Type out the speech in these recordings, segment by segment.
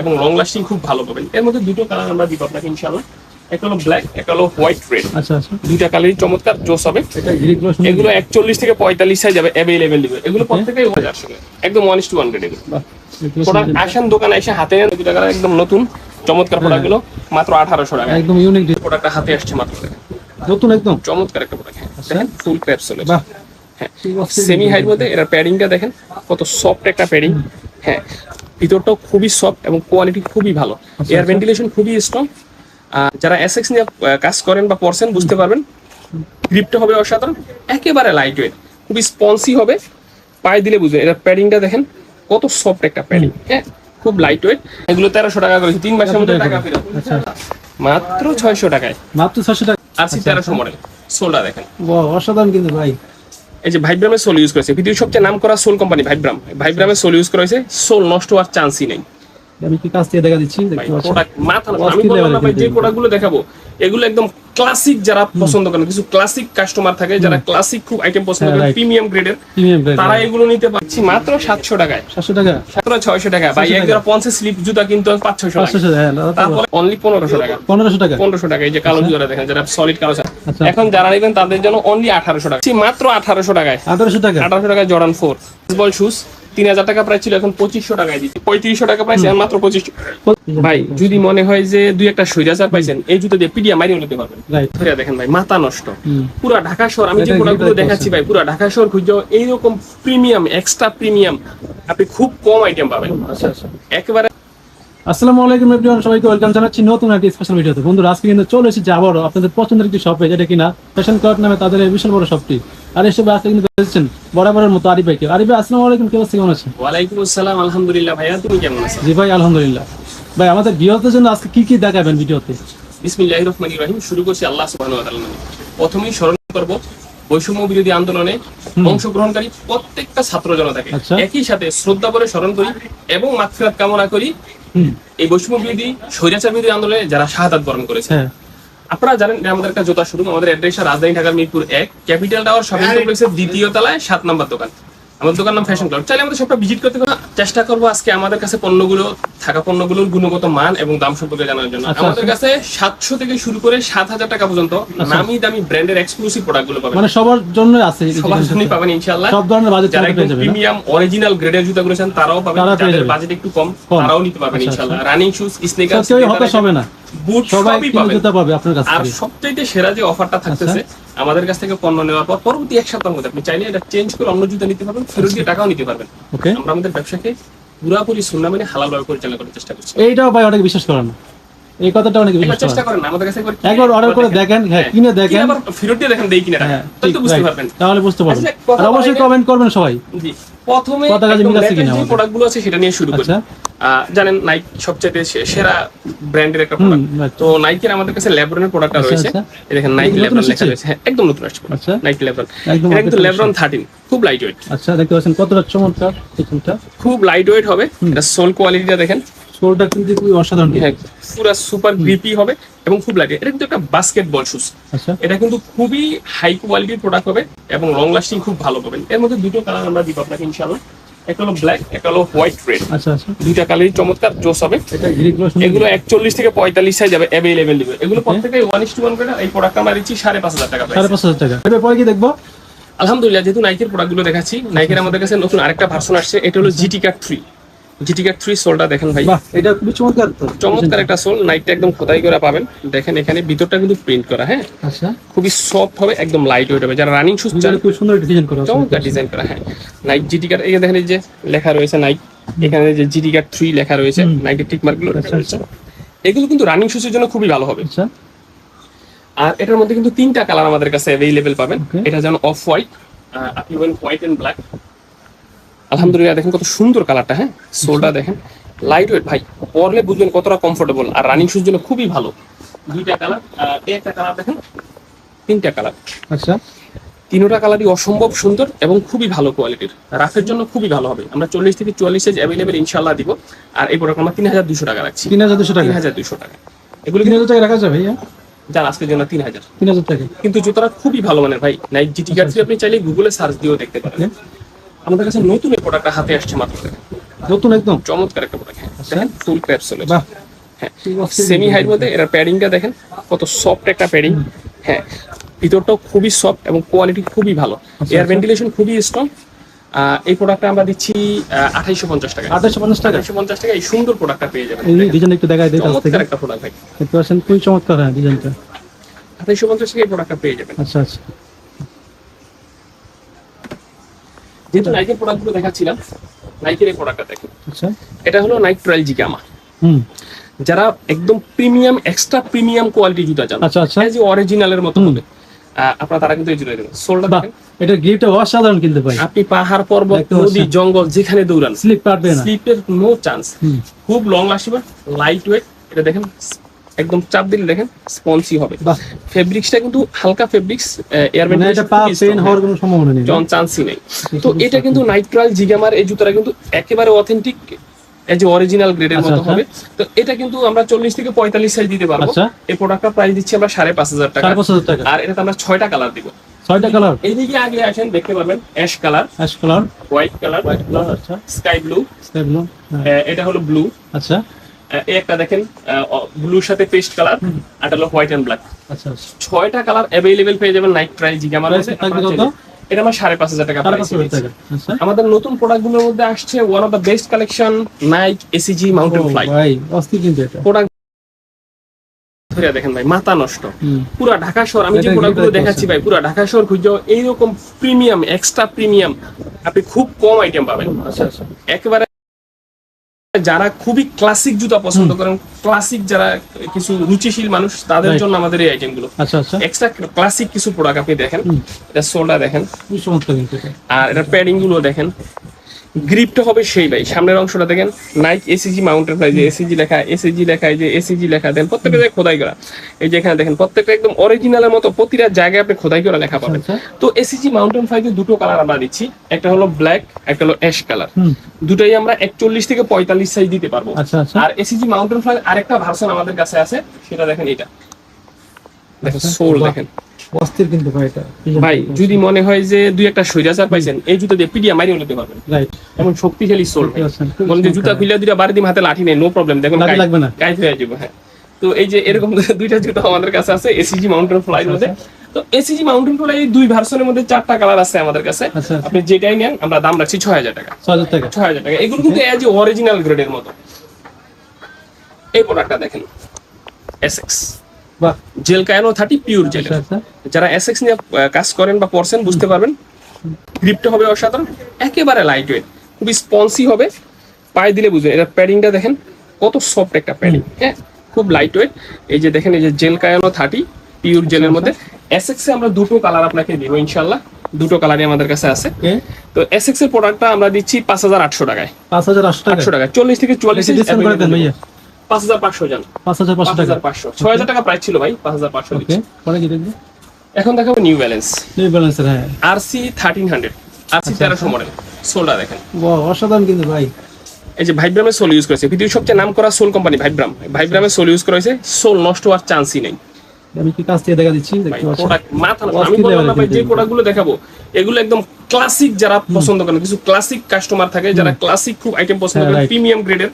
এবং long lasting খুব ভালো পাবেন। এর মধ্যে দুটো কালার আমরা দিব আপনাকে একটা হলো ব্ল্যাক একটা হলো হোয়াইট রেড আচ্ছা আচ্ছা। দুইটা কালারই চমৎকার জোস হবে। এগুলো একচল্লিশ থেকে পঁয়তাল্লিশ সাইজ যাবে অ্যাভেলেবেল দিবে। এগুলো হাজার সঙ্গে একদম ওয়ান ইস টু ওয়ান এগুলো। প্রোডাক্ট আসেন দোকানে এসে হাতে নেন একদম নতুন চমৎকার প্রোডাক্টগুলো মাত্র আঠারোশো টাকা। একদম ইউনিক প্রোডাক্টটা হাতে আসছে মাত্র। নতুন একদম? চমৎকার একটা প্রোডাক্ট হ্যাঁ। আচ্ছা। দেখেন ফুল হ্যাঁ। সেমি হাইট মধ্যে এর প্যাডিংটা দেখেন কত সফট একটা প্যাডিং হ্যাঁ। ভিতরটাও খুবই সফট এবং কোয়ালিটি খুবই ভালো। আচ্ছা, এয়ার ভেন্টিলেশন খুবই স্ট্রং যারা এসএক্স নিয়ে কাজ করেন বা পড়ছেন বুঝতে পারবেন। গ্রিপটা হবে অসাধারণ। একেবারে লাইট ওয়েট খুবই স্পন্সি হবে। পায়ে দিলে বুঝবেন। এটা প্যাডিংটা দেখেন কত সফট একটা প্যাডিং হ্যাঁ? খুব লাইট ওয়েট এগুলো তেরোশো টাকা করেছি তিন মাসের মধ্যে টাকা ফেরত। আচ্ছা মাত্র ছয়শো টাকায়। মাত্র ছয়শো টাকা। আরসি তেরোশো মডেল সোলটা দেখেন। অসাধারণ কিন্তু ভাই। এই যে ভাইব্রামের সোল ইউজ করেছে, পৃথিবীর সবচেয়ে নাম করা সোল কোম্পানি ভাইব্রাম ভাইব্রামের সোল ইউজ করেছে সোল নষ্ট হওয়ার চান্সই নেই। আমি কি কাছ থেকে দেখা দিচ্ছি? যে দেখাবো এগুলো একদম ক্লাসিক যারা পছন্দ করেন কিছু ক্লাসিক কাস্টমার থাকে যারা ক্লাসিক খুব আইটেম পছন্দ right. প্রিমিয়াম গ্রেডের তারা এগুলো নিতে পারছি মাত্র সাতশো টাকায়। সাতশো টাকা? মাত্র ছয়শো টাকা ভাই এক জোড়া পঞ্চাশ স্লিপ জুতা কিন্তু পাঁচ ছয়শো পাঁচশো টাকা টাকা হ্যাঁ তারপরে অনলি পনেরোশো টাকা। পনেরোশো টাকা? পনেরোশো টাকা এই যে কালো জুতা দেখেন যারা সলিড কালো। আচ্ছা। এখন যারা নেবেন তাদের জন্য অনলি আঠারোশো টাকা। মাত্র আঠারোশো টাকায়। আঠারোশো টাকা? আঠারোশো টাকায় জর্ডান ফোর বল শুজ তিন হাজার টাকা প্রাইস ছিল এখন পঁচিশশো টাকায় দিচ্ছি। পঁয়ত্রিশশো টাকা প্রাইস মাত্র পঁচিশশো। ভাই যদি মনে হয় যে দুই একটা সৈরাচার পাইছেন এই জুতো দিয়ে পিডিয়া মারিয়ে নিতে পারবেন। ধরে দেখেন ভাই মাথা নষ্ট। পুরা ঢাকা শহর আমি যে প্রোডাক্টগুলো দেখাচ্ছি ভাই পুরা ঢাকা শহর খুঁজে এইরকম প্রিমিয়াম এক্সট্রা প্রিমিয়াম আপনি খুব কম আইটেম পাবেন। আচ্ছা আচ্ছা। একেবারে আসসালামু আলাইকুম এভরিওয়ান সবাইকে ওয়েলকাম জানাচ্ছি নতুন একটি স্পেশাল ভিডিওতে। বন্ধুরা আজকে কিন্তু চলে এসেছি আবারও আপনাদের পছন্দের একটি শপে যেটা কিনা ফ্যাশন নামে তাদের বিশাল বড় শপটি আর এসে আজকে কিন্তু এসেছেন বরাবরের মতো আরিফ ভাইকে। আরিফ ভাই আসসালামু আলাইকুম কেমন আছেন? কেমন আছেন ওয়ালাইকুম আসসালাম আলহামদুলিল্লাহ ভাইয়া তুমি কেমন আছো? জি ভাই আলহামদুলিল্লাহ। ভাই আমাদের জন্য আজকে কি কি দেখাবেন ভিডিওতে? বিসমিল্লাহির রহমানির রহিম শুরু করছি আল্লাহ সুবহানাহু ওয়া তাআলার নামে। প্রথমেই স্মরণ করব বৈষম্য বিরোধী আন্দোলনে অংশগ্রহণকারী প্রত্যেকটা ছাত্র জনতাকে আচ্ছা। একই সাথে শ্রদ্ধা করে স্মরণ করি এবং মাগফিরাত কামনা করি এই বৈষম্য বিরোধী স্বৈরাচার বিরোধী আন্দোলনে যারা শাহাদাত বরণ করেছে। হ্যাঁ। আপনারা জানেন আমাদের একটা জোতা শুরু আমাদের অ্যাড্রেস রাজধানী ঢাকার মিরপুর এক ক্যাপিটাল টাওয়ার শপিং কমপ্লেক্সের দ্বিতীয় তলায় সাত নম্বর দোকান। আমাদের দোকান নাম ফ্যাশন ক্লাব চাইলে আমাদের সবটা ভিজিট করতে চেষ্টা করব আজকে আমাদের কাছে পণ্যগুলো থাকা পণ্যগুলোর গুণগত মান এবং দাম সম্পর্কে জানার জন্য। আচ্ছা, আমাদের কাছে সাতশো থেকে শুরু করে সাত হাজার টাকা পর্যন্ত নামি দামি ব্র্যান্ডের এক্সক্লুসিভ প্রোডাক্টগুলো পাবেন। মানে সবার জন্য আছে সবার। জন্যই পাবেন ইনশাআল্লাহ। সব ধরনের বাজেট যারা প্রিমিয়াম অরিজিনাল গ্রেডের জুতাগুলো চান তারাও পাবেন। যাদের বাজেট একটু কম। তারাও নিতে পারবেন আচ্ছা, ইনশাআল্লাহ। রানিং শুজ তো স্নিকার কেউ হতাশ হবে না। বুট সবই পাবেন। আর সবচাইতে সেরা যে অফারটা থাকতেছে আমাদের কাছ থেকে পণ্য নেওয়ার পর পরবর্তী এক সপ্তাহের মধ্যে আপনি চাইলে এটা চেঞ্জ করে অন্য জুতা নিতে পারবেন ফেরত দিয়ে টাকাও নিতে পারবেন। ওকে। আমরা আমাদের ব্যবসাকে পুরাপুরি সুন্না মেনে হালাল ভাবে পরিচালনা করার চেষ্টা করছি। এইটাও ভাই অনেকে বিশ্বাস করে না। এই কথাটা অনেকে বিশ্বাস চেষ্টা করেন আমাদের কাছে একবার একবার order করে দেখেন, হ্যাঁ, কিনে দেখেন। আবার ফেরত দিয়ে দেখেন দেই কিনা হ্যাঁ তাহলে তো বুঝতে পারবেন। তাহলে বুঝতে পারবেন। আচ্ছা, আর অবশ্যই কমেন্ট করবেন সবাই। জি প্রথমে কথা কাজে মিল আছে কিনা আছে সেটা নিয়ে শুরু করি। আচ্ছা। জানেন নাইক সবচেয়ে সেরা ব্র্যান্ডের একটা প্রোডাক্ট তো নাইকের আমাদের কাছে ল্যাব্রনের প্রোডাক্টটা আচ্ছা, রয়েছে। আচ্ছা। দেখেন নাইক ল্যাব্রন লেখা রয়েছে। হ্যাঁ একদম নতুন আসছে আচ্ছা। নাইক ল্যাব্রন এটা কিন্তু ল্যাব্রন থার্টিন খুব লাইট ওয়েট আচ্ছা দেখতে পাচ্ছেন কতটা চমৎকার পিছনটা। খুব লাইট ওয়েট হবে এটা সোল কোয়ালিটিটা দেখেন। সোলটা কিন্তু খুবই অসাধারণ পুরো সুপার গ্রিপি হবে এবং খুব লাইট এটা কিন্তু একটা বাস্কেটবল শুজ আচ্ছা। এটা কিন্তু খুবই হাই কোয়ালিটির প্রোডাক্ট হবে এবং লং লাস্টিং খুব ভালো পাবেন। এর মধ্যে দুটো কালার আমরা দিব আপনাকে ইনশাআল্লাহ। একটা হলো ব্ল্যাক একটা হলো হোয়াইট রেড আচ্ছা আচ্ছা। দুইটা কালারই চমৎকার জোস হবে। এগুলো একচল্লিশ থেকে পঁয়তাল্লিশ সাইজ যাবে অ্যাভেলেবেল দিবে এগুলো প্রত্যেকটাই ওয়ান ইস টু ওয়ান করে এই প্রোডাক্ট আমরা দিচ্ছি সাড়ে পাঁচ হাজার টাকা সাড়ে পাঁচ হাজার টাকা। এবার পরে কি দেখব? আলহামদুলিল্লাহ যেহেতু নাইকের প্রোডাক্টগুলো দেখাচ্ছি নাইকের আমাদের কাছে নতুন আরেকটা ভার্সন আসছে এটা হলো GT cut three GT cut three সোলটা দেখেন ভাই। এটা খুবই চমৎকার। চমৎকার একটা সোল নাইকটা একদম খোদাই করে পাবেন? দেখেন এখানে ভিতরটা কিন্তু প্রিন্ট করা হ্যাঁ? আচ্ছা। খুবই সফট হবে একদম লাইট ওয়েট হবে যারা রানিং শুজ চান খুব সুন্দর ডিজাইন করা চমৎকার ডিজাইন করা হ্যাঁ। এই দেখেন এই যে লেখা রয়েছে নাইক এখানে যে থ্রি লেখা রয়েছে নাইকের টিক মার্কগুলো রয়েছে এগুলো কিন্তু রানিং শুজের জন্য খুবই ভালো হবে। আচ্ছা। আর এটার মধ্যে কিন্তু তিনটা কালার আমাদের কাছে অ্যাভেলেবেল পাবেন। এটা যেন অফ হোয়াইট আপনি হোয়াইট এন্ড ব্ল্যাক আলহামদুলিল্লাহ দেখেন কত সুন্দর কালারটা হ্যাঁ? সোলটা দেখেন। লাইট ওয়েট ভাই পরলে বুঝবেন কতটা কমফোর্টেবল আর রানিং শুজ জন্য খুবই ভালো। দুইটা কালার একটা কালার দেখেন তিনটা কালার আচ্ছা। তিনোটা কালারই অসম্ভব সুন্দর এবং খুবই ভালো কোয়ালিটির রাফের জন্য খুবই ভালো হবে। আমরা চল্লিশ থেকে চুয়াল্লিশ সাইজ অ্যাভেলেবেল ইনশাল্লাহ দিব। আর এই প্রোডাক্ট আমরা তিন হাজার দুশো টাকা রাখছি। তিন হাজার দুশো টাকা? তিন হাজার দুশো টাকা। এগুলো তিন হাজার টাকা রাখা যাবে ভাইয়া? যার আজকের জন্য তিন হাজার। তিন হাজার টাকা। কিন্তু জুতোটা খুবই ভালো মানের ভাই। নাইক জিটি গার্ডসি আপনি চাইলে গুগলে সার্চ দিয়েও দেখতে পারেন। আমাদের কাছে নতুন এই প্রোডাক্টটা হাতে আসছে মাত্র। নতুন একদম। চমৎকার একটা প্রোডাক্ট হ্যাঁ। আচ্ছা। দেখেন ফুল বাহ। হ্যাঁ সেমি হাইট মধ্যে এর প্যাডিংটা দেখেন কত সফট একটা প্যাডিং হ্যাঁ ভিতরটাও খুবই সফট এবং কোয়ালিটি খুবই ভালো। এয়ার আচ্ছা। ভেন্টিলেশন খুবই স্ট্রং এই প্রোডাক্টটা আমরা দিচ্ছি আঠাইশো পঞ্চাশ টাকা আঠাশশো পঞ্চাশ টাকা আঠাইশো পঞ্চাশ টাকা এই সুন্দর প্রোডাক্টটা পেয়ে যাবেন। এই ডিজাইন একটু দেখাই দিই চমৎকার একটা প্রোডাক্ট ভাই। দেখতে পাচ্ছেন খুবই চমৎকার হ্যাঁ ডিজাইনটা আঠাইশো পঞ্চাশ টাকা এই প্রোডাক্টটা পেয়ে যাবেন। আচ্ছা আচ্ছা। যেহেতু নাইকের প্রোডাক্টগুলো দেখাচ্ছিলাম নাইকের এই প্রোডাক্টটা আচ্ছা। এটা হলো নাইক হুম। যারা একদম প্রিমিয়াম এক্সট্রা প্রিমিয়াম কোয়ালিটি জুতা চান আচ্ছা আচ্ছা। যে অরিজিনালের মতো হবে। আপনারা তারা কিন্তু এই জুতা দেবেন সোলটা দেখেন। এটা অসাধারণ কিন্তু ভাই আপনি পাহাড় পর্বত নদী জঙ্গল যেখানে দৌড়ান স্লিপ কাটবে না। স্লিপের নো চান্স খুব লং আসবে লাইট ওয়েট এটা দেখেন একদম চাপ দিলে দেখেন স্পঞ্জি হবে। ফেব্রিক্সটা কিন্তু হালকা ফেব্রিক্স এয়ার মানে এটা পা পেন হওয়ার কোনো সম্ভাবনা নেই জন চান্সই নেই। তো এটা কিন্তু নাইট্রাল জিগামার এই জুতাটা কিন্তু একেবারে অথেন্টিক এই যে অরিজিনাল গ্রেডের মতো আচ্ছা। হবে। তো এটা কিন্তু আমরা চল্লিশ থেকে পঁয়তাল্লিশ সাইজ দিতে পারব। আচ্ছা। এই প্রোডাক্টটা প্রাইস দিচ্ছি আমরা সাড়ে পাঁচ হাজার টাকা। হাজার টাকা। আর এটাতে আমরা ছয়টা কালার দিব। ছয়টা কালার এইদিকে আগে আসেন দেখতে পারবেন ash colour ash colour white colour white colour আচ্ছা। স্কাই ব্লু স্কাই ব্লু এটা হলো ব্লু আচ্ছা। এই একটা দেখেন ব্লুর সাথে পেস্ট কালার আর হলো হোয়াইট এন্ড ব্ল্যাক আচ্ছা ছয়টা কালার অ্যাভেলেবেল পেয়ে যাবেন নাইট ট্রাই Price থাকবে এটা আমার সাড়ে পাঁচ হাজার টাকা আচ্ছা। আমাদের নতুন প্রোডাক্টগুলোর মধ্যে আসছে one of the best collection Nike ACG mountain fly ভাই অস্থির কিন্তু এটা। প্রোডাক্ট ধরে দেখেন ভাই মাথা নষ্ট। পুরা ঢাকা শহর আমি যে প্রোডাক্টগুলো দেখাচ্ছি ভাই পুরা ঢাকা শহর খুঁজে এইরকম প্রিমিয়াম এক্সট্রা প্রিমিয়াম আপনি খুব কম আইটেম পাবেন। আচ্ছা আচ্ছা। একেবারে যারা খুবই ক্লাসিক জুতা পছন্দ করেন ক্লাসিক যারা কিছু রুচিশীল মানুষ তাদের জন্য আমাদের এই আইটেমগুলো আচ্ছা আচ্ছা। এক্সট্রা ক্লাসিক কিছু প্রোডাক্ট আপনি দেখেন। এটা সোলটা দেখেন। আর এটা প্যাডিংগুলো দেখেন। গ্রিপটা হবে সেই ভাই। সামনের অংশটা দেখেন Nike ACG mountain price ACG লেখা এসিজি লেখা এই যে এসিজি লেখা দেন প্রত্যেকটা জায়গায় খোদাই করা। এই যে এখানে দেখেন প্রত্যেকটা একদম অরিজিনালের মতো প্রতিটা জায়গায় আপনি খোদাই করা লেখা পাবেন। আচ্ছা তো এসিজি মাউন্টেন ফাইভে দুটো কালার আমরা দিচ্ছি একটা হলো ব্ল্যাক একটা হলো অ্যাশ কালার দুটাই আমরা একচল্লিশ থেকে পঁয়তাল্লিশ সাইজ দিতে পারব। আচ্ছা আচ্ছা। আর এসিজি মাউন্টেন ফ্লাই আরেকটা ভার্সন আমাদের কাছে আছে সেটা দেখেন এটা। দেখেন আচ্ছা, সোল দেখেন। অস্থির কিন্তু ভাই এটা। ভাই যদি মনে হয় যে দুই একটা সৈরাচার পাইছেন এই জুতা দিয়ে পিডিয়া মারিয়ে নিতে পারবেন। রাইট এমন শক্তিশালী সোল বলেন যে জুতা খুলে দুইটা বাড়ি দিম হাতে লাঠি নেই নো প্রবলেম দেখুন লাগবে না। গাইড হয়ে যাবে হ্যাঁ। তো এই যে এরকম দুইটা জুতা আমাদের কাছে আছে এসিজি মাউন্টেন ফ্লাই মধ্যে। তো এসিজি মাউন্টেন ফ্লাই এই দুই ভার্সনের মধ্যে চারটা কালার আছে আমাদের কাছে। আচ্ছা। আপনি যেটাই নেন আমরা দাম রাখছি ছয় হাজার টাকা। ছয় হাজার টাকা। ছয় হাজার টাকা। এগুলো কিন্তু এজ অরিজিনাল গ্রেডের মতো। এই প্রোডাক্টটা দেখেন। Essex gel Kayano thirty? Pure gel. আচ্ছা আচ্ছা। যারা এসএক্স নিয়ে কাজ করেন বা পড়ছেন বুঝতে পারবেন। গ্রিপটা হবে অসাধারণ। একেবারে লাইট ওয়েট খুবই স্পঞ্জি হবে। পায়ে দিলে বুঝবেন এটা প্যাডিংটা দেখেন কত সফট একটা প্যাডিং হ্যাঁ খুব লাইট ওয়েট এই যে দেখেন এই যে জেল কায়ানো থার্টি? পিওর জেলের মধ্যে। এসএক্স আমরা দুটো কালার আপনাকে দিব ইনশাল্লাহ দুটো কালারই আমাদের কাছে আছে। তো এসএক্স এর প্রোডাক্টটা আমরা দিচ্ছি পাঁচ হাজার আটশো টাকায়। পাঁচ হাজার আটশো টাকা আটশো টাকা চল্লিশ থেকে চুয়াল্লিশ পাঁচ হাজার পাঁচশো জান। পাঁচ হাজার পাঁচশো টাকা। পাঁচশো। ছয় হাজার টাকা প্রাইস ছিল ভাই পাঁচ হাজার পাঁচশো পরে কি দেখব? এখন দেখাবো নিউ ব্যালেন্স নিউ ব্যালেন্সের হ্যাঁ। আর থার্টিন হান্ড্রেড আর তেরোশো মডেল সোলটা দেখেন। অসাধারণ কিন্তু ভাই। এই যে ভাইব্রামের সোল ইউজ করেছে। পৃথিবীর সবচেয়ে নাম করা সোল কোম্পানি ভাইব্রাম ভাইব্রামের সোল ইউজ করা হয়েছে সোল নষ্ট হওয়ার চান্সই নেই। আমি কি কাছ থেকে দেখা দিচ্ছি? দেখতে পাচ্ছি প্রোডাক্ট মাথা আমি বললাম ভাই যে এগুলো। প্রোডাক্টগুলো দেখাবো এগুলো একদম ক্লাসিক যারা পছন্দ করেন কিছু ক্লাসিক কাস্টমার থাকে যারা ক্লাসিক খুব আইটেম পছন্দ হ্যাঁ, করেন প্রিমিয়াম গ্রেডের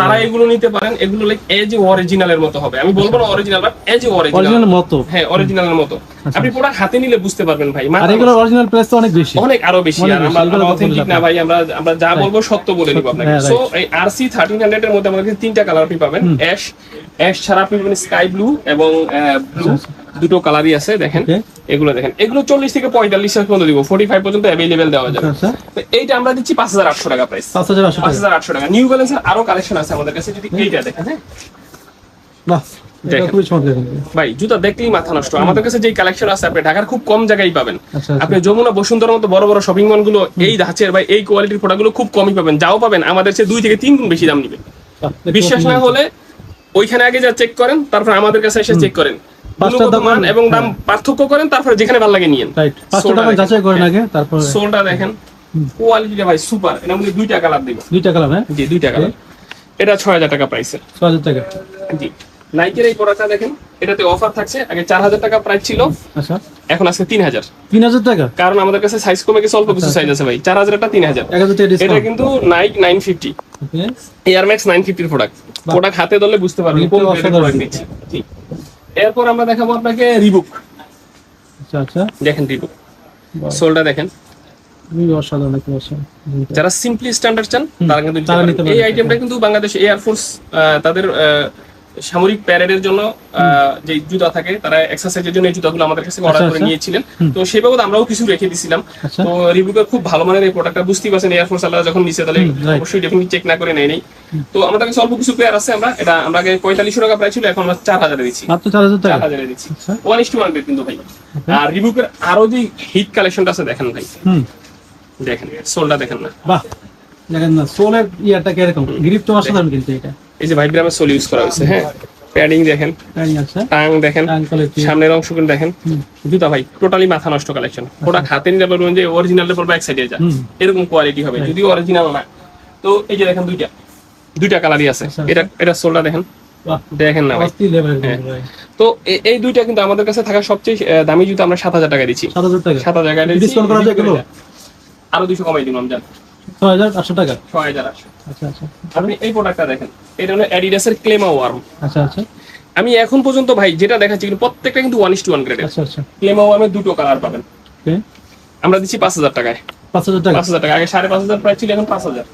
তারা এগুলো নিতে পারেন। এগুলো লাইক এজ এ অরিজিনালের মতো হবে। আমি বলব না অরিজিনাল বাট এজ অরিজিনাল মতো? হ্যাঁ অরিজিনালের মতো। আপনি প্রোডাক্ট হাতে নিলে বুঝতে পারবেন ভাই। আর মাথা এগুলোর অরিজিনাল প্রাইস তো অনেক বেশি। অনেক আরও বেশি। আর আমরা এগুলো অথেন্টিক না ভাই আমরা আমরা যা বলব সত্য বলে দিব আপনাকে। হ্যাঁ, সো এই আরসি থার্টিন হান্ড্রেড এর মধ্যে আমাদের তিনটা কালার আপনি পাবেন। অ্যাশ অ্যাশ ছাড়া আপনি পাবেন স্কাই ব্লু এবং ব্লু দুটো কালারই আছে দেখেন। এগুলো দেখেন। এগুলো চল্লিশ থেকে পঁয়তাল্লিশ পর্যন্ত দিব। ফোর্টি ফাইভ পর্যন্ত অ্যাভেলেবেল দেওয়া যাবে। আচ্ছা এইটা আমরা দিচ্ছি পাঁচ হাজার আটশো টাকা প্রাইস পাঁচ হাজার পাঁচ হাজার আটশো টাকা। নিউ ব্যালেন্সের আরও কালেকশন আছে আমাদের কাছে যদি এইটা দেখেন। হ্যাঁ দেখেন। ভাই জুতা দেখলেই মাথা নষ্ট। আমাদের কাছে যে কালেকশন আছে আপনি ঢাকার খুব কম জায়গায় পাবেন। আচ্ছা আপনি যমুনা বসুন্ধরার মতো বড় বড় শপিং মলগুলো এই ধাঁচের বা এই কোয়ালিটির প্রোডাক্টগুলো খুব কমই পাবেন। যাও পাবেন আমাদের চেয়ে দুই থেকে তিন গুণ বেশি দাম নিবে। বিশ্বাস না হলে ওইখানে আগে যা চেক করেন তারপর আমাদের কাছে এসে চেক করেন। পাঁচটা গুণগত এবং দাম পার্থক্য করেন তারপরে যেখানে ভালো লাগে নিয়েন। রাইট পাঁচটা সোলটা যাচাই করেন আগে তারপর সোলটা দেখেন। কোয়ালিটিটা ভাই সুপার এর মধ্যে দুইটা কালার দিব। দুইটা কালার হ্যাঁ? জি দুইটা কালার। এটা ছয় হাজার টাকা প্রাইসে ছ টাকা। জি। নাইকের এই প্রোডাক্টটা দেখেন এটাতে অফার থাকছে আগে চার হাজার টাকা প্রাইস ছিল আচ্ছা। এখন আজকে তিন হাজার। তিন হাজার টাকা? কারণ আমাদের কাছে সাইজ কমে গেছে অল্প কিছু সাইজ আছে ভাই। চার হাজারটা তিন হাজার। এটা কিন্তু Nike nine fifty okay air max nine ফিফটির product product হাতে ধরলে বুঝতে পারবেন Grip কোন টা। প্রোডাক্ট দিচ্ছি। জি। এরপর আমরা দেখাবো আপনাকে রিবুক আচ্ছা আচ্ছা। দেখেন রিবুক সোলটা দেখেন। অসাধারণ যারা সিম্পলি স্ট্যান্ডার্ড চান তারা কিন্তু। এই আইটেমটা কিন্তু বাংলাদেশ এয়ারফোর্স তাদের সামরিক প্যারেডের জন্য যে জুতা থাকে তারা এক্সারসাইজের জন্য এই জুতাগুলো আমাদের কাছে অর্ডার আচ্ছা, করে আচ্ছা। নিয়েছিলেন। তো সেই বাবদ আমরাও কিছু রেখে দিছিলাম। আচ্ছা। তো রিভিউকে খুব ভালো মানের এই প্রোডাক্টটা বুঝতেই পারছেন এয়ারফোর্স আলাদা যখন নিচে তাহলে অবশ্যই ডেফিনেটলি চেক না করে নেয় নেই। তো আমাদের কাছে অল্প কিছু পেয়ার আছে আমরা। এটা আমরা আগে পঁয়তাল্লিশশো টাকা প্রায় ছিল এখন আমরা চার হাজারে দিচ্ছি। মাত্র চার হাজার চার হাজারে দিচ্ছি। আচ্ছা। ওয়ান ইস টু ওয়ান কিন্তু ভাই আর রিভিউকের আরও যে হিট কালেকশনটা আছে দেখেন ভাই। দেখেন সোলটা দেখেন না। বাহ। দেখেন না সোলের কীরকম? গ্রিপ তো অসাধারণ কিন্তু এটা। এই যে ভাইব্রামের সোল ইউজ করা হয়েছে হ্যাঁ? প্যাডিং দেখেন। টাং দেখেন। আঙ্কলের সামনের অংশগুলো দেখেন। জুতা ভাই টোটালি মাথা নষ্ট কালেকশন ওটা হাতে নিতে পারবেন যে অরিজিনাল বলব এক সাইডে যা। এরকম কোয়ালিটি হবে যদি অরিজিনাল না। তো এই যে দেখেন দুইটা। দুইটা কালারই আছে। আচ্ছা, এটা এটা সোলটা দেখেন। দেখেন না হ্যাঁ। তো এই দুইটা কিন্তু আমাদের কাছে থাকা সবচেয়ে দামি জুতা আমরা সাত হাজার টাকা দিচ্ছি। সাত হাজার টাকা। Discount করা যায়? আরও দুশো কমাই দিলাম জান ছ হাজার আটশো টাকা? ছয় হাজার আটশো। আচ্ছা আচ্ছা। আপনি এই প্রোডাক্টটা দেখেন। এটা হলো অ্যাডিডাসের ক্লেমা ওয়ার্ম আচ্ছা আচ্ছা। আমি এখন পর্যন্ত ভাই যেটা দেখাচ্ছি কিন্তু প্রত্যেকটা কিন্তু ওয়ান ইস টু ওয়ান গ্রেডের আচ্ছা আচ্ছা। ক্লেমা ওয়ার্মের দুটো কালার পাবেন। আমরা দিচ্ছি পাঁচ হাজার টাকায়। পাঁচ হাজার টাকা। পাঁচ হাজার টাকা। আগে সাড়ে পাঁচ হাজার প্রাইস ছিল এখন পাঁচ হাজার।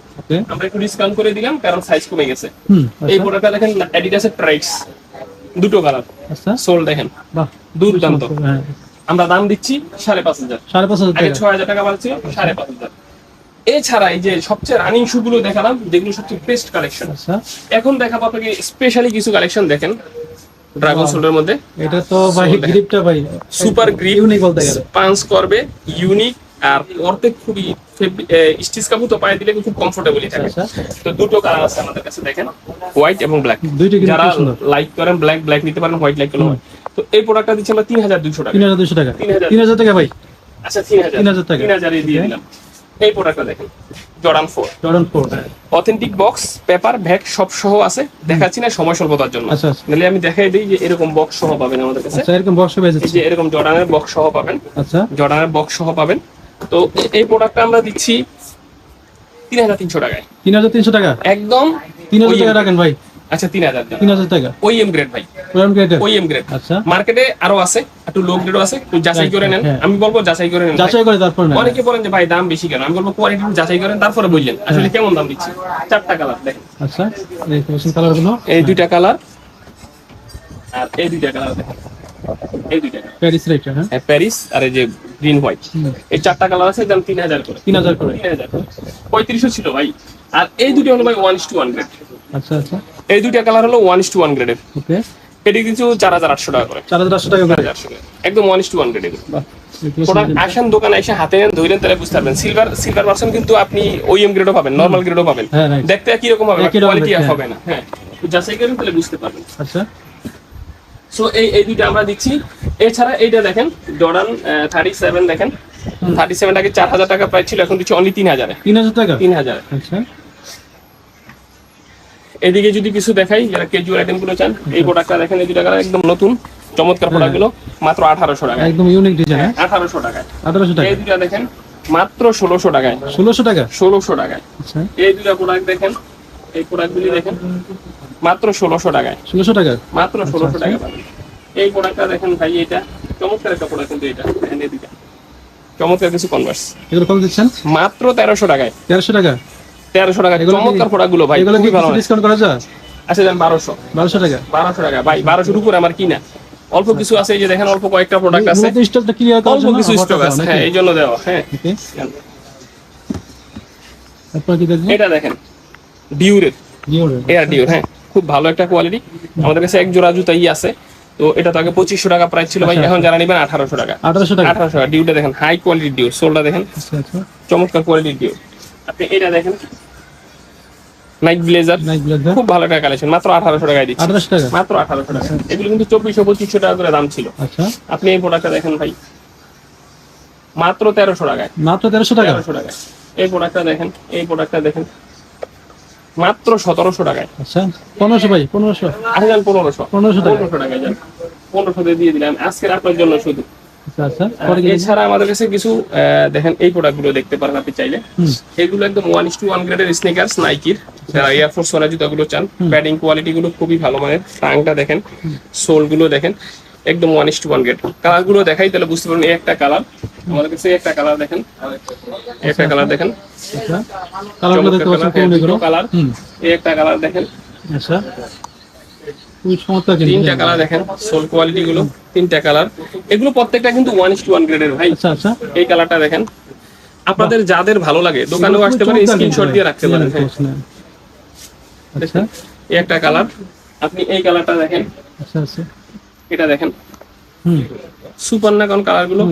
আমরা একটু ডিসকাউন্ট করে দিলাম কারণ সাইজ কমে গেছে। হুম এই আচ্ছা প্রোডাক্টটা দেখেন অ্যাডিডাসের ট্রাইক্স দুটো কালার আচ্ছা। সোল দেখেন। বাহ। দুর্দান্ত। হ্যাঁ। আমরা দাম দিচ্ছি সাড়ে পাঁচ হাজার। সাড়ে পাঁচ হাজার আগে ছয় হাজার টাকা বাড়ছিল সাড়ে পাঁচ হাজার। এছাড়া এই যে সবচেয়ে রানিং শু গুলো দেখালাম যেগুলো সবচেয়ে বেস্ট কালেকশন আচ্ছা। এখন দেখাবো আপনাকে স্পেশালি কিছু কালেকশন দেখেন ড্রাগন সোলের মধ্যে। এটা তো ভাই গ্রিপটা ভাই সুপার গ্রিপ ইউনিক বলতে গেলে। পাঞ্চ করবে ইউনিক আর পরতে খুবই স্টিচ কাপড় তো পায়ে দিলে খুব কমফোর্টেবলি থাকে। আচ্ছা তো দুটো কালার আছে আমাদের কাছে দেখেন। হোয়াইট এবং ব্ল্যাক দুইটা যারা লাইক করেন ব্ল্যাক ব্ল্যাক নিতে পারেন হোয়াইট লাইক করলে হয়। তো এই প্রোডাক্টটা দিচ্ছি আমরা তিন হাজার দুশো টাকা। তিন হাজার দুশো টাকা। 3000 তিন হাজার টাকা ভাই। আচ্ছা তিন হাজার। 3000 টাকা। তিন হাজারই দিয়ে দিলাম। এই প্রোডাক্টটা দেখেন Jordan four Jordan four authentic box paper bag সব সহ আছে। দেখাচ্ছি না সময় স্বল্পতার জন্য। আচ্ছা আচ্ছা। নাহলে আমি দেখাই দিই যে এরকম বক্স সহ পাবেন আমাদের কাছে। আচ্ছা এরকম বক্স যে এরকম জর্ডানের বক্স সহ পাবেন। আচ্ছা। জর্ডানের বক্স সহ পাবেন। তো এই প্রোডাক্টটা আমরা দিচ্ছি তিন হাজার তিনশো টাকায়। তিন হাজার তিনশো টাকা? একদম তিন হাজার টাকা রাখেন ভাই। আচ্ছা তিন হাজার তিন হাজার টাকা? ওইএম গ্রেড ভাই। পুরান গ্রেডের ওইএম গ্রেড আচ্ছা। মার্কেটে আরও আছে একটু লো গ্রেডও আছে একটু যাচাই করে নেন। হ্যাঁ। আমি বলব যাচাই করে নেন যাচাই করে তারপর না অনেকে বলেন যে ভাই দাম বেশি কেন? আমি বলব কোয়ালিটি যাচাই করেন তারপরে বললেন। আসলে কেমন দাম দিচ্ছি? চারটা কালার দেখেন। আচ্ছা পাচ্ছেন কালারগুলো। এই দুইটা কালার আর এই দুইটা কালার দেখেন। এই দুইটা। প্যারিস রেটটা হ্যাঁ? হ্যাঁ, প্যারিস আর এই যে গ্রিন হোয়াইট এই চারটা কালার আছে দাম তিন হাজার করে। তিন হাজার করে। তিন হাজার পঁয়ত্রিশশো ছিল ভাই। আর এই দুটো হলো ভাই one is to one grade আচ্ছা আচ্ছা। এই দুইটা কালার হলো ওয়ান ইস টু ওয়ান গ্রেডের ওকে। এটি কিছু চার হাজার আটশো টাকা করে। চার হাজার আটশো টাকা করে। একদম one is to one product আসেন দোকানে এসে হাতে নেন ধরেন তাহলে বুঝতে পারবেন। সিলভার সিলভার কিন্তু আপনি ওইএম গ্রেডও পাবেন নর্মাল গ্রেডও পাবেন। হ্যাঁ, দেখতে একই রকম হবে কোয়ালিটি দেখতে, হবে না। হ্যাঁ তো যাচাই করেন তাহলে বুঝতে পারবেন। আচ্ছা। সো এই এই দুইটা আমরা দিচ্ছি। এছাড়া এইটা দেখেন জর্ডান থার্টি সেভেন দেখেন। থার্টি সেভেন আগে চার হাজার টাকা প্রাইস ছিল এখন দিচ্ছি অনলি তিন হাজারে। তিন হাজার টাকা? তিন হাজার। আচ্ছা। এদিকে যদি কিছু দেখাই যারা কেজুয়াল আইটেমগুলো চান এই প্রোডাক্টটা দেখেন এই দুটা একদম নতুন চমৎকার প্রোডাক্টগুলো মাত্র আঠারোশো টাকা একদম ইউনিক ডিজাইন হ্যাঁ? আঠারোশো টাকায়। আঠারোশো টাকা এই দুটা দেখেন মাত্র ষোলোশো টাকায়। ষোলোশো টাকা? ষোলোশো টাকায়। আচ্ছা। এই দুটা প্রোডাক্ট দেখেন এই প্রোডাক্ট গুলি দেখেন। মাত্র ষোলোশো টাকায়। ষোলোশো টাকা? মাত্র ষোলোশো টাকা পাবেন। এই প্রোডাক্টটা দেখেন ভাই এটা চমৎকার একটা প্রোডাক্ট কিন্তু এটা। দেখেন দুইটা চমৎকার কিছু কনভার্স এগুলো কত দিচ্ছেন? মাত্র তেরোশো টাকায়। তেরোশো টাকা? তেরোশো টাকা। কি- চমৎকার প্রোডাক্টগুলো ভাই এগুলো কি ভালো ডিসকাউন্ট করা যায়? আচ্ছা দেন বারোশো। বারোশো টাকা? বারোশো টাকা। ভাই বারোশোর উপরে আমার কিনা। অল্প কিছু আছে এই যে দেখেন অল্প কয়েকটা প্রোডাক্ট আছে। স্টকটা ক্লিয়ার করার অল্প কিছু স্টক আছে। হ্যাঁ এই জন্য দেওয়া। হ্যাঁ। তারপর কি দেখব এটা দেখেন। ডিউরের। এয়ার ডিউর হ্যাঁ খুব ভালো একটা কোয়ালিটি। আমাদের কাছে এক জোড়া জুতাই আছে। তো এটা তো আগে পঁচিশশো টাকা প্রাইস ছিল ভাই আচ্ছা, এখন যারা নেবেন আঠারোশো টাকা। আঠারোশো টাকা। আঠারোশো টাকা ডিউটা দেখেন হাই কোয়ালিটির ডিউ সোলটা দেখেন। আচ্ছা আচ্ছা। চমৎকার কোয়ালিটির ডিউ আপনি এটা দেখেন। নাইট ব্লেজার খুব ভালো একটা কালেকশন মাত্র আঠারোশো টাকায় দিচ্ছি। মাত্র আঠারোশো টাকা। এগুলো কিন্তু চব্বিশশো পঁচিশশো টাকা করে দাম ছিল। আচ্ছা। আপনি এই প্রোডাক্টটা দেখেন ভাই। মাত্র তেরোশো টাকায়। মাত্র তেরোশো টাকা? তেরোশো টাকায়। এই প্রোডাক্টটা দেখেন এই প্রোডাক্টটা দেখেন। মাত্র সতেরোশো টাকায়। আচ্ছা পনেরোশো ভাই পনেরোশো। যান পনেরোশো। পনেরোশো পনেরোশো টাকায় যান। পনেরোশো দিয়ে দিয়ে দিলাম। আজকের আপনার জন্য শুধু। আচ্ছা আচ্ছা এছাড়া আমাদের কাছে কিছু দেখেন এই প্রোডাক্টগুলো দেখতে পারেন আপনি চাইলে। এগুলো একদম ওয়ান ইস টু ওয়ান গ্রেডের স্নেকার্স নাইকির যারা এয়ারফোর্স ওয়ালা জুতাগুলো চান প্যাডিং কোয়ালিটি গুলো খুবই ভালো মানের টাংটা দেখেন সোলগুলো দেখেন। একদম one is to one gate কালারগুলো দেখাই তাহলে বুঝতে পারবেন এই একটা কালার। আমাদের কাছে একটা কালার দেখেন। একটা কালার দেখেন। আচ্ছা। কালারগুলো কালার এই একটা কালার দেখেন। আচ্ছা। তিনটা কালার দেখেন সোল কোয়ালিটি গুলো তিনটা কালার। এগুলো প্রত্যেকটা কিন্তু ওয়ান ইস টু ওয়ান গ্রেডের ভাই। আচ্ছা আচ্ছা। এই কালারটা দেখেন। আপনাদের যাদের ভালো লাগে দোকানেও আসতে পারেন স্ক্রিনশট দিয়ে রাখতে পারেন আচ্ছা এই একটা কালার। আপনি এই কালারটা দেখেন। আচ্ছা আচ্ছা। এটা দেখেন। সুপার না কালারগুলো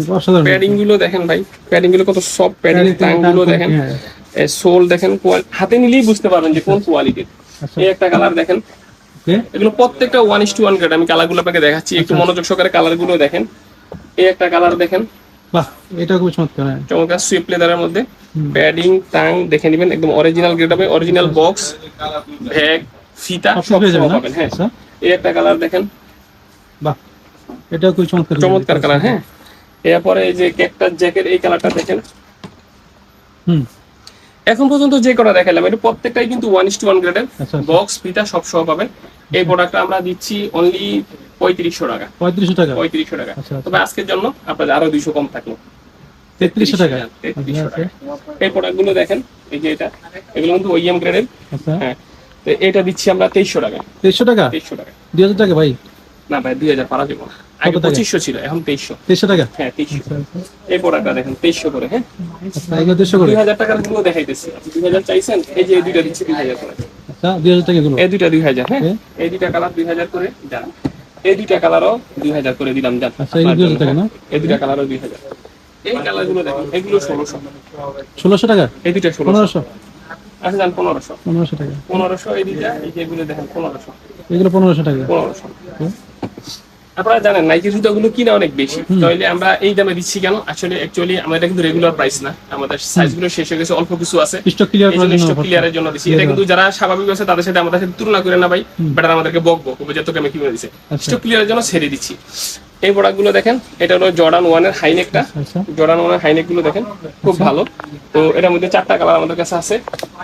প্যাডিংগুলো দেখেন ভাই। প্যাডিংগুলো কত সফট প্যাডিং টাংগুলো দেখেন। হ্যাঁ। সোল দেখেন হাতে নিলেই বুঝতে পারবেন যে কোন কোয়ালিটির আচ্ছা। এই একটা কালার দেখেন। এগুলো প্রত্যেকটা one is to one grade আমি কালারগুলো আপনাকে দেখাচ্ছি একটু আচ্ছা। মনোযোগ সহকারে কালারগুলো দেখেন। এই একটা কালার দেখেন। বাহ এটা খুব চমৎকার হ্যাঁ। চমৎকার সুইপ লেদারের মধ্যে। প্যাডিং টাং দেখে নেবেন একদম অরিজিনাল গ্রেড হবে। অরিজিনাল বক্স ব্যাগ ফিতা সব সব? পাবেন হ্যাঁ। আচ্ছা। এই একটা কালার দেখেন। বাহ এটা খুব চমৎকার চমৎকার কালার হ্যাঁ। এরপরে এই যে ক্যাকটাস জ্যাকেট এই কালারটা দেখেন। হুম। এখন পর্যন্ত যে কটা দেখালাম এটা প্রত্যেকটাই কিন্তু ওয়ান ইস টু ওয়ান গ্রেডের আচ্ছা বক্স ফিতা সব সহ পাবেন। এই প্রোডাক্টটা আমরা দিচ্ছি অনলি পঁয়ত্রিশশো টাকা। পঁয়ত্রিশশো টাকা? পঁয়ত্রিশশো টাকা। আচ্ছা, আচ্ছা। তবে আজকের জন্য আপনাদের আরও দুইশো কম থাকল। তেত্রিশশো টাকা? তেত্রিশশো আচ্ছা, টাকা। এই প্রোডাক্টগুলো দেখেন এই যে এটা এগুলো কিন্তু ওইএম গ্রেডের আচ্ছা। হ্যাঁ। তো এটা দিচ্ছি আমরা তেইশশো টাকা তেইশশো টাকা? তেইশশো টাকা দুই হাজার টাকা ভাই? না ভাই দুই হাজার পারা যাব না। আগে পঁচিশশো ছিল এখন তেইশশো। তেইশশো টাকা? হ্যাঁ তেইশশো। এই প্রোডাক্টটা দেখেন তেইশশো করে হ্যাঁ? আচ্ছা দুই হাজার টাকারগুলো দেখাইতেছি। দুই হাজার চাইছেন এই যে এই দুইটা দিচ্ছি দুই হাজার করে। আচ্ছা দুই হাজার টাকা এই দুইটা দুই হাজার হ্যাঁ? এই দুইটা কালার দুই হাজার করে যান এই দুইটা কালারও দুই হাজার করে দিলাম যান এই দুই হাজার এই দুইটা কালারও দুই হাজার। এই কালারগুলো দেখুন এগুলো ষোলোশো। ষোলোশো টাকা? এই দুইটা ষোলোশো। আচ্ছা যান পনেরোশো। পনেরোশো টাকা। পনেরোশো এই দুইটা এই দেখেন পনেরোশো। এগুলো পনেরোশো টাকা। পনেরোশো। আপনারা জানেন নাইকি জুতাগুলো কিনা অনেক বেশি। তাহলে আমরা এই দামে দিচ্ছি কেন? আসলে অ্যাকচুয়ালি আমাদের এটা কিন্তু রেগুলার প্রাইস না। আমাদের সাইজগুলো শেষ হয়ে গেছে অল্প কিছু আছে। স্টক ক্লিয়ার স্টক ক্লিয়ারের জন্য দিচ্ছি। এটা কিন্তু যারা স্বাভাবিক আছে তাদের সাথে আমাদের সাথে তুলনা করে না ভাই। বেটার আমাদেরকে বকবো যে তোকে আমি কিনে দিছে। স্টক ক্লিয়ারের জন্য ছেড়ে দিচ্ছি। এই প্রোডাক্টগুলো দেখেন এটা হলো জর্ডান ওয়ানের হাইনেকটা টা। জর্ডান ওয়ানের হাইনেকগুলো দেখেন খুব ভালো। তো এটার মধ্যে চারটা কালার আমাদের কাছে আছে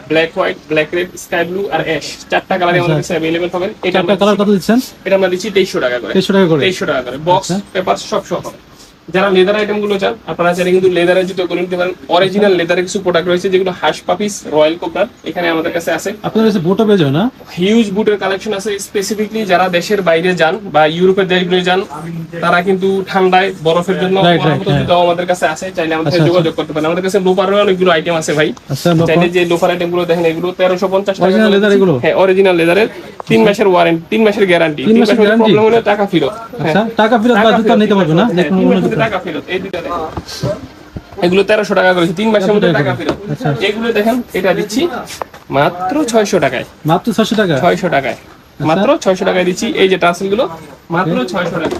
black white black red sky blue আর অ্যাশ চারটা কালারই আমাদের কাছে अवेलेबल হবে এটা কালার কত দিচ্ছেন? এটা আমরা দিচ্ছি 2300 টাকা করে। 2300 টাকা করে। 2300 টাকা করে। বক্স আচ্ছা। পেপার সব সহ যারা লেদার আইটেমগুলো চান আপনারা চাইলে কিন্তু লেদারের জুতো করে নিতে পারেন। অরিজিনাল লেদারের কিছু প্রোডাক্ট রয়েছে যেগুলো হাস পাপিস রয়্যাল কোবরার এখানে আমাদের কাছে আছে। আপনার কাছে বোটও পেয়ে যাবে না? হিউজ বুটের কালেকশন আছে স্পেসিফিকলি যারা দেশের বাইরে যান বা ইউরোপের দেশগুলো যান তারা কিন্তু ঠান্ডায় বরফের জন্য হ্যাঁ। জুতাও আমাদের কাছে আছে চাইলে আমাদের সাথে আচ্ছা, যোগাযোগ করতে পারেন। আমাদের কাছে লোপারের অনেকগুলো আইটেম আছে ভাই। আচ্ছা চাইলে যে লোফার আইটেমগুলো দেখেন এগুলো তেরোশো পঞ্চাশ টাকা করে এগুলো? হ্যাঁ অরিজিনাল লেদারের তিন মাসের ওয়ারেন্টি তিন মাসের গ্যারান্টি তিন মাসের প্রবলেম হলে টাকা ফেরত। আচ্ছা টাকা ফেরত বা টাকা নিতে পারবে না? টাকা ফেরত এই দুইটা এগুলো তেরোশো টাকা করেছে তিন মাসের মধ্যে টাকা ফেরত। আচ্ছা। এগুলো দেখেন এটা দিচ্ছি মাত্র ছয়শো টাকায়। মাত্র ছশো টাকা? ছয়শো টাকায়। মাত্র ছয়শো টাকায় দিচ্ছি এই যে টাসেলগুলো মাত্র ছয়শো টাকা।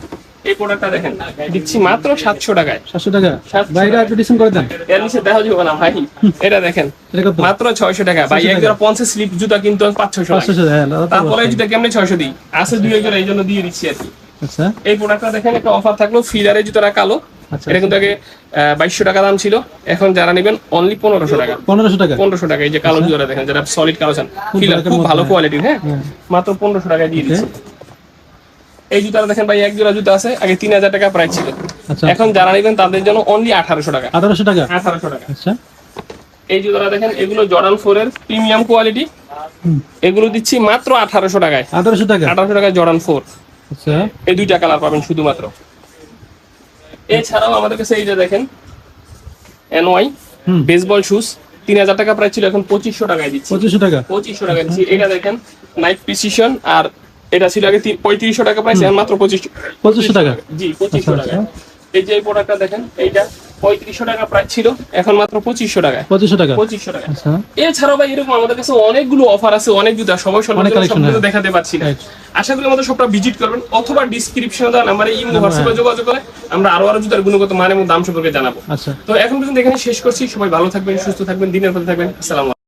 এই প্রোডাক্টটা দেখেন দিচ্ছি মাত্র সাতশো টাকায়। সাতশো টাকা? বাইরে একটু ডিসকাউন্ট করে দেন। এর নিচে দেখা যাবে না ভাই। এটা দেখেন মাত্র ছয়শো টাকা। ভাই এক জোড়া পঞ্চাশ স্লিপ জুতা কিন্তু পাঁচ ছয়শো তারপরে। জুতা কেমনে ছয়শো দিই? আছে দুই এক জোড়া এই জন্য দিয়ে দিচ্ছি আর কি। আচ্ছা। এই প্রোডাক্টটা দেখেন একটা অফার থাকল ফিলারের জুতাটা কালো। আচ্ছা এটা কিন্তু আগে বাইশশো টাকা দাম ছিল। এখন যারা নেবেন অনলি পনেরোশো টাকা। পনেরোশো টাকা? পনেরোশো টাকা এই যে কালো জুতা দেখেন যারা সলিড কালো চান ফিলার খুব ভালো। কোয়ালিটির হ্যাঁ? হ্যাঁ। মাত্র পনেরোশো টাকায় দিয়ে দিচ্ছি। এই জুতাটা দেখেন ভাই এক জোড়া জুতা আছে আগে তিন হাজার টাকা প্রাইস ছিল। আচ্ছা। এখন যারা নেবেন তাদের জন্য অনলি আঠারোশো টাকা। আঠারোশো টাকা? আঠারোশো টাকা। আচ্ছা। এই জুতাটা দেখেন এগুলো জর্ডান ফোর এর প্রিমিয়াম কোয়ালিটি এগুলো দিচ্ছি মাত্র আঠারোশো টাকায়। আঠারোশো টাকা? আঠারোশো টাকায় জর্ডান ফোর আচ্ছা এই দুইটা কালার পাবেন শুধুমাত্র। এছাড়াও আমাদের কাছে এই যে দেখেন এনওয়াই বেসবল শুজ তিন হাজার টাকা প্রাইস ছিল এখন পঁচিশশো টাকায় দিচ্ছি। পঁচিশশো টাকা? পঁচিশশো টাকা দিচ্ছি। এটা দেখেন নাইট প্রিসিশন আর এটা ছিল আগে পঁয়ত্রিশশো টাকা প্রাইস এখন মাত্র পঁচিশশো পঁচিশশো টাকা? জি পঁচিশশো আচ্ছা, টাকা। এই যে এই প্রোডাক্টটা দেখেন এইটা পঁয়ত্রিশশো টাকা প্রাইস ছিল এখন মাত্র পঁচিশশো পঁচিশশো টাকা। পঁচিশশো টাকা। আচ্ছা। এছাড়াও ভাই এরকম আমাদের কাছে অনেকগুলো অফার আছে অনেক জুতা সবাই সব হ্যাঁ। দেখাতে পারছি না। আশা করি আমাদের সবটা ভিজিট করবেন অথবা ডিসক্রিপশনে দেওয়া নাম্বারে ইমো হোয়াটসঅ্যাপে যোগাযোগ করে আমরা আরও আরও জুতার গুণগত মান এবং দাম সম্পর্কে জানাব। আচ্ছা। তো এখন পর্যন্ত এখানে শেষ করছি সবাই ভালো থাকবেন সুস্থ থাকবেন দিনের পথে থাকবেন আসসালামু